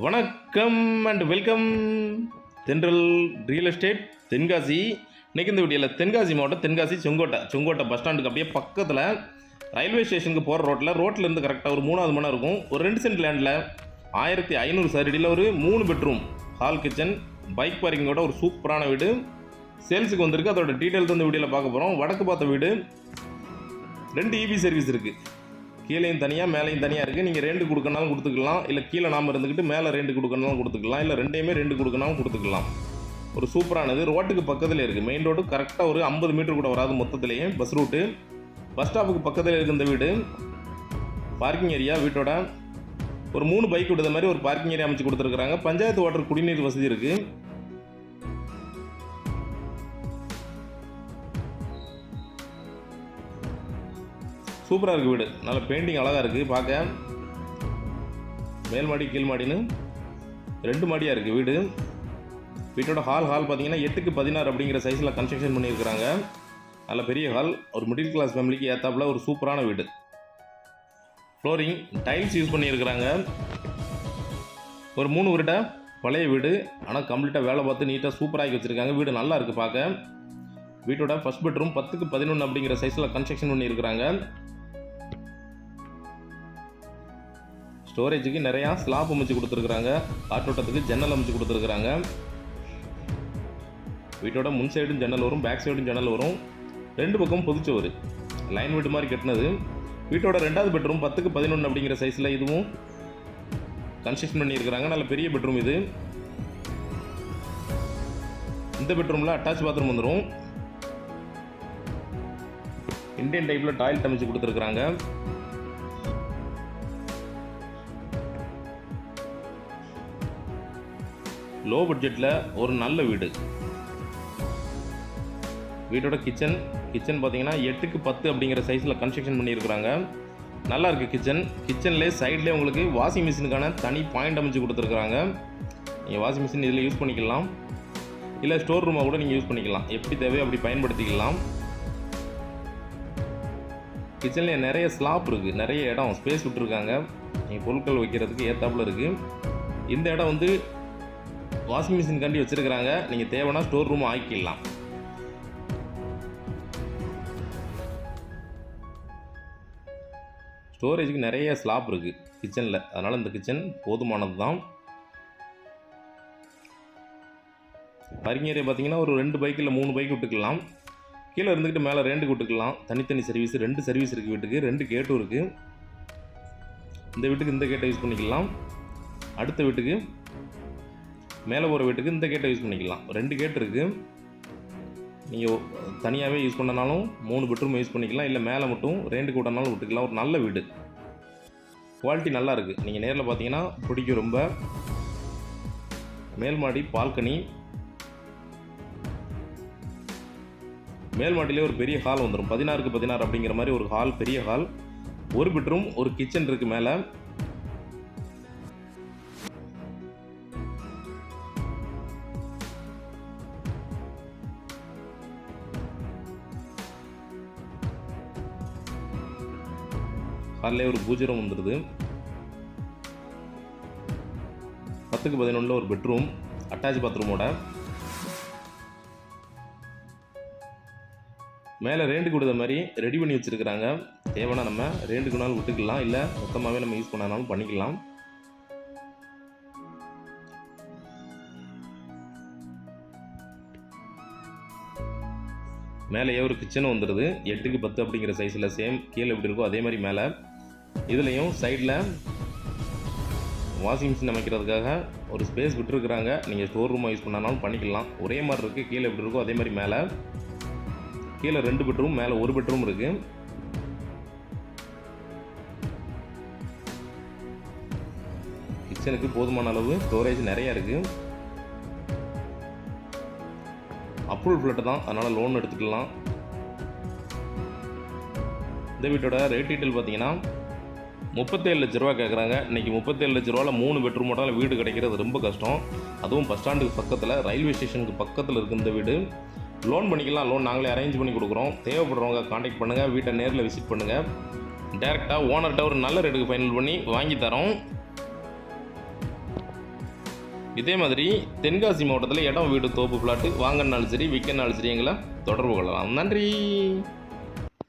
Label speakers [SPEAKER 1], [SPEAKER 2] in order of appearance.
[SPEAKER 1] வணக்கம் and welcome Thendral real estate Tenkasi. இன்னைக்கு இந்த வீடியோவில் தென்காசி மாவட்டம் தென்காசி செங்கோட்டை. செங்கோட்டை பஸ் ஸ்டாண்டுக்கு அப்படியே பக்கத்தில் ரயில்வே ஸ்டேஷனுக்கு போகிற ரோட்டில் ரோட்டிலேருந்து கரெக்டாக ஒரு மூணாவது மணி இருக்கும். ஒரு ரெண்டு சென்ட் லேண்டில் ஆயிரத்தி ஐநூறு சரடியில் ஒரு மூணு பெட்ரூம் ஹால் கிச்சன் பைக் பார்க்கிங்கோட ஒரு சூப்பரான வீடு. சேல்ஸுக்கு வந்திருக்கு. அதோட டீட்டெயில்ஸ் இந்த வீடியோவில் பார்க்க போகிறோம் வடக்கு பார்த்த வீடு ரெண்டு இபி சர்வீஸ் இருக்குது கீழேயும் தனியாக மேலேயும் தனியாக இருக்குது நீங்கள் ரெண்டு கொடுக்கணாலும் கொடுத்துக்கலாம். இல்லை கீழே நாம இருந்துக்கிட்டு மேலே ரெண்டு கொடுக்கணாலும் கொடுத்துக்கலாம். இல்லை ரெண்டையுமே ரெண்டு கொடுக்கணாலும் கொடுத்துக்கலாம். ஒரு சூப்பரானது. ரோட்டுக்கு பக்கத்தில் இருக்குது மெயின் ரோடு கரெக்டாக ஒரு ஐம்பது மீட்டர் கூட வராது மொத்தத்துலேயே. பஸ் ரூட்டு பஸ் ஸ்டாப்புக்கு பக்கத்தில் இருக்கு இந்த வீடு. பார்க்கிங் ஏரியா வீட்டோட. ஒரு மூணு பைக் விடுத மாதிரி ஒரு பார்க்கிங் ஏரியா அமைச்சு கொடுத்துருக்குறாங்க. பஞ்சாயத்து வாட்டர் குடிநீர் வசதி இருக்குது சூப்பராக இருக்குது வீடு. நல்ல பெயிண்டிங் அழகாக இருக்குது பார்க்க. மேல் மாடி கீழ் மாடின்னு ரெண்டு மாடியாக இருக்குது வீடு. வீட்டோட ஹால் ஹால் பார்த்தீங்கன்னா எட்டுக்கு பதினாறு அப்படிங்கிற சைஸில் கன்ஸ்ட்ரக்ஷன் பண்ணியிருக்கிறாங்க. நல்ல பெரிய ஹால் ஒரு மிடில் கிளாஸ் ஃபேமிலிக்கு ஏற்றாப்புல ஒரு சூப்பரான வீடு. ஃப்ளோரிங் டைல்ஸ் யூஸ் பண்ணியிருக்கிறாங்க. ஒரு மூணு வருட பழைய வீடு. ஆனால் கம்ப்ளீட்டாக வேலை பார்த்து நீட்டாக சூப்பராகி வச்சுருக்காங்க. வீடு நல்லா இருக்குது பார்க்க. வீட்டோட ஃபஸ்ட் பெட்ரூம் பத்துக்கு பதினொன்று அப்படிங்கிற சைஸில் கன்ஸ்ட்ரக்ஷன் பண்ணியிருக்கிறாங்க. ஸ்டோரேஜுக்கு நிறையா ஸ்லாப் அமைச்சு கொடுத்துருக்குறாங்க. காற்றோட்டத்துக்கு ஜன்னல் அமைச்சு கொடுத்துருக்குறாங்க. வீட்டோட முன் சைடும் ஜன்னல் வரும் பேக் சைடும் ஜன்னல் வரும். ரெண்டு பக்கம் புதுச்சோறு லைன் வீடு மாதிரி கட்டினது. வீட்டோட ரெண்டாவது பெட்ரூம் பத்துக்கு பதினொன்று அப்படிங்கிற சைஸில் இதுவும் கன்ஸ்ட்ரக்ஷன் பண்ணியிருக்கிறாங்க. நல்ல பெரிய பெட்ரூம் இது. இந்த பெட்ரூமில் அட்டாச் பாத்ரூம் வந்துடும் இந்தியன் டைப்பில் டாய்லெட் அமைச்சு கொடுத்துருக்குறாங்க. லோ பட்ஜெட்டில் ஒரு நல்ல வீடு. வீட்டோட கிச்சன் கிச்சன் பார்த்தீங்கன்னா எட்டுக்கு பத்து அப்படிங்கிற சைஸில் கன்ஸ்ட்ரக்ஷன் பண்ணியிருக்கிறாங்க. நல்லா இருக்குது கிச்சன். கிச்சன்லேயே சைட்லேயே உங்களுக்கு வாஷிங் மிஷினுக்கான தனி பாயிண்ட் அமைச்சு கொடுத்துருக்குறாங்க. நீங்கள் வாஷிங் மிஷின் இதில் யூஸ் பண்ணிக்கலாம். இல்லை ஸ்டோர் ரூமாக கூட நீங்கள் யூஸ் பண்ணிக்கலாம். எப்படி தேவையோ அப்படி பயன்படுத்திக்கலாம். கிச்சனில் நிறைய ஸ்லாப் இருக்குது நிறைய இடம் ஸ்பேஸ் விட்டுருக்காங்க. நீங்கள் பொருட்கள் வைக்கிறதுக்கு ஏற்றாப்புல இருக்குது இந்த இடம் வந்து வாஷிங் மிஷின் கண்டி வச்சுருக்கிறாங்க. நீங்கள் தேவைன்னா ஸ்டோர் ரூம் ஆக்கிடலாம். ஸ்டோரேஜுக்கு நிறைய ஸ்லாப் இருக்குது கிச்சனில். அதனால் இந்த கிச்சன் போதுமானது தான் பார்க்கிங் ஏரியா பார்த்தீங்கன்னா ஒரு ரெண்டு பைக் இல்லை மூணு பைக் விட்டுக்கலாம். கீழே இருந்துக்கிட்டு மேலே ரெண்டு விட்டுக்கலாம். தனித்தனி சர்வீஸ் ரெண்டு சர்வீஸ் இருக்குது வீட்டுக்கு ரெண்டு கேட்டும் இருக்குது இந்த வீட்டுக்கு இந்த கேட்டை யூஸ் பண்ணிக்கலாம். அடுத்த வீட்டுக்கு மேலே போகிற வீட்டுக்கு இந்த கேட்டை யூஸ் பண்ணிக்கலாம். ரெண்டு கேட் இருக்குது நீங்கள் தனியாகவே யூஸ் பண்ணனாலும் மூணு பெட்ரூம் யூஸ் பண்ணிக்கலாம். இல்லை மேலே மட்டும் ரெண்டு கூட்டனாலும் விட்டுக்கலாம். ஒரு நல்ல வீடு. குவாலிட்டி நல்லா இருக்குது நீங்கள் நேரில் பார்த்தீங்கன்னா பிடிக்கும் ரொம்ப. மேல்மாடி பால்கனி. மேல்மாட்டிலே ஒரு பெரிய ஹால் வந்துடும் பதினாறுக்கு பதினாறு அப்படிங்கிற மாதிரி ஒரு ஹால் பெரிய ஹால் ஒரு பெட்ரூம் ஒரு கிச்சன் இருக்குது மேலே. காலையில் ஒரு பூஜை ரூம் வந்துடுது பத்துக்கு பதினொன்றில் ஒரு பெட்ரூம் அட்டாச் பாத்ரூமோட. மேலே ரேண்டு கொடுத்த மாதிரி ரெடி பண்ணி வச்சுருக்கிறாங்க. தேவைன்னா நம்ம ரேண்டுக்கு நாள் விட்டுக்கலாம். இல்லை மொத்தமாகவே நம்ம யூஸ் பண்ணாலும் பண்ணிக்கலாம். மேலேயே ஒரு கிச்சனும் வந்துடுது எட்டுக்கு பத்து அப்படிங்கிற சைஸில் சேம் கீழே எப்படி இருக்கோ அதே மாதிரி மேலே. இதுலேயும் சைடில் வாஷிங் மிஷின் அமைக்கிறதுக்காக ஒரு ஸ்பேஸ் விட்டுருக்குறாங்க. நீங்கள் ஸ்டோர் ரூமாக யூஸ் பண்ணாலும் பண்ணிக்கலாம். ஒரே மாதிரி இருக்குது கீழே எப்படி இருக்கோ அதே மாதிரி மேலே. கீழே ரெண்டு பெட்ரூம் மேலே ஒரு பெட்ரூம் இருக்குது கிச்சனுக்கு போதுமான அளவு ஸ்டோரேஜ் நிறையா இருக்குது அப்ரூவல் ஃப்ளட்டு தான். அதனால் லோன் எடுத்துக்கலாம். இந்த வீட்டோட ரேட் டீட்டெயில் பார்த்தீங்கன்னா முப்பத்தேழு லட்ச ரூபா கேட்குறாங்க இன்றைக்கி முப்பத்தேழு லட்ச ரூபாவில் மூணு பெட்ரூம் மட்டும் வீடு கிடைக்கிறது ரொம்ப கஷ்டம். அதுவும் பஸ் ஸ்டாண்டுக்கு பக்கத்தில் ரயில்வே ஸ்டேஷனுக்கு பக்கத்தில் இருக்கிற இந்த வீடு. லோன் பண்ணிக்கலாம். லோன் நாங்களே அரேஞ்ச் பண்ணி கொடுக்குறோம். தேவைப்படுறவங்க காண்டாக்ட் பண்ணுங்கள் வீட்டை நேரில் விசிட் பண்ணுங்கள் டேரெக்டாக ஓனர்கிட்ட ஒரு நல்ல ரேட்டுக்கு ஃபைனல் பண்ணி வாங்கி தரோம். இதே மாதிரி தென்காசி மாவட்டத்தில் இடம் வீடு தோப்பு பிளாட்டு வாங்கினாலும் சரி விற்கனாலும் சரி எங்களை தொடர்பு கொள்ளலாம். நன்றி.